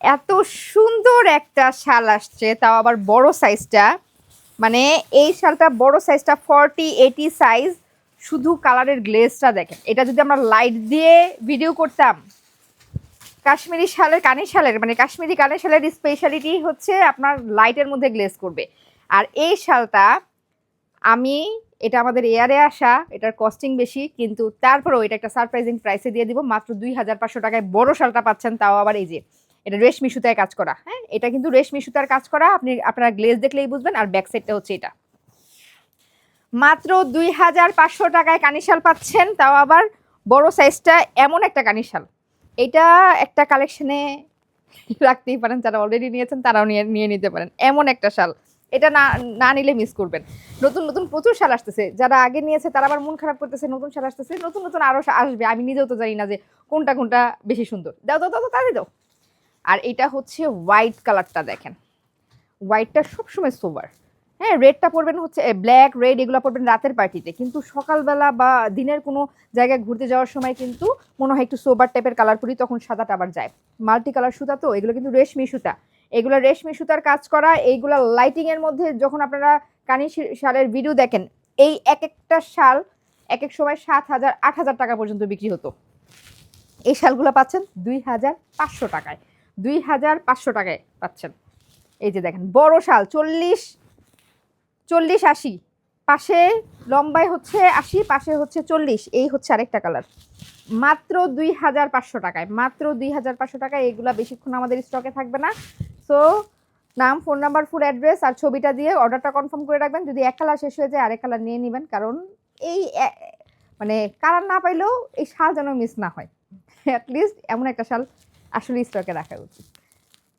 এত সুন্দর একটা শাল আসছে, তাও আবার বড় সাইজটা মানে এই শালটা বড় সাইজটা ফর্টি এইটি সাইজ শুধু কালারের গ্লেজটা দেখেন। এটা যদি আমরা লাইট দিয়ে ভিডিও করতাম, কাশ্মীরি শালের কানের শালের মানে কাশ্মীরি কানের শালের স্পেশালিটি হচ্ছে আপনার লাইটের মধ্যে গ্লেজ করবে। আর এই শালটা আমি, এটা আমাদের এয়ারে আসা, এটার কস্টিং বেশি, কিন্তু তারপরেও এটা একটা সারপ্রাইজিং প্রাইসে দিয়ে দিব, মাত্র দুই হাজার পাঁচশো টাকায় বড় শালটা পাচ্ছেন, তাও আবার এই যে। এটা রেশমি সুতায় কাজ করা হ্যাঁ? এটা কিন্তু রেশমি সুতার কাজ করা, আপনি, আপনারা গ্লেজ দেখলেই বুঝবেন, আর ব্যাক সাইডটা হচ্ছে এটা। মাত্র দুই হাজার পাঁচশো টাকায় কানিশাল পাচ্ছেন, তাও আবার বড় সাইজটা এমন একটা কানিশাল এটা একটা কালেকশনে রাখতেই পারেন, যারা অলরেডি নিয়েছেন তারাও নিয়ে নিয়ে নিতে পারেন। এমন একটা শাল। এটা না না নিলে মিস করবেন। নতুন নতুন প্রচুর শাল আসতেছে। যারা আগে নিয়েছে তারা আবার মন খারাপ করতেছে, নতুন শাল আসতেছে, নতুন নতুন আরও আসবে। আমি নিজেও তো জানি না যে কোনটা কোনটা বেশি সুন্দর। দাও দাও দাও, তাড়াতাড়ি দাও। আর এটা হচ্ছে হোয়াইট কালারটা দেখেন। হোয়াইটটা সবসময় সোবার হ্যাঁ রেডটা পরবেন হচ্ছে ব্ল্যাক রেড এগুলো পরবেন রাতের পার্টিতে কিন্তু সকালবেলা বা দিনের কোনো জায়গায় ঘুরতে যাওয়ার সময় কিন্তু মনে হয় একটু সোবার টাইপের কালার পরি তখন সাদাটা আবার যায়। মাল্টি কালার সুতা তো, এগুলো কিন্তু রেশমি সুতা। এগুলো রেশমি সুতার কাজ করা, এইগুলো লাইটিংয়ের মধ্যে যখন আপনারা কানি শালের ভিডিও দেখেন, এই এক একটা শাল এক এক সময় সাত হাজার, আট হাজার টাকা পর্যন্ত বিক্রি হতো। এই শালগুলো পাচ্ছেন দুই হাজার পাঁচশো টাকায়। দুই হাজার পাঁচশো টাকায় পাচ্ছেন। এই যে দেখেন, বড় শাল, চল্লিশ চল্লিশ আশি। পাশে লম্বায় হচ্ছে আশি, পাশে হচ্ছে চল্লিশ। এই হচ্ছে আরেকটা কালার। মাত্র দুই হাজার পাঁচশো টাকায়, মাত্র দুই হাজার পাঁচশো টাকায় এগুলা বেশিক্ষণ আমাদের স্টকে থাকবে না। সো নাম, ফোন নাম্বার, ফুল অ্যাড্রেস আর ছবিটা দিয়ে অর্ডারটা কনফার্ম করে রাখবেন। যদি এক কালার শেষ হয়ে যায়, আরেক কালার নিয়ে নেবেন, কারণ এই মানে কালার না পাইলেও এই শাল যেন মিস না হয়। অ্যাটলিস্ট এমন একটা শাল আসলে স্টকে রাখা উচিত।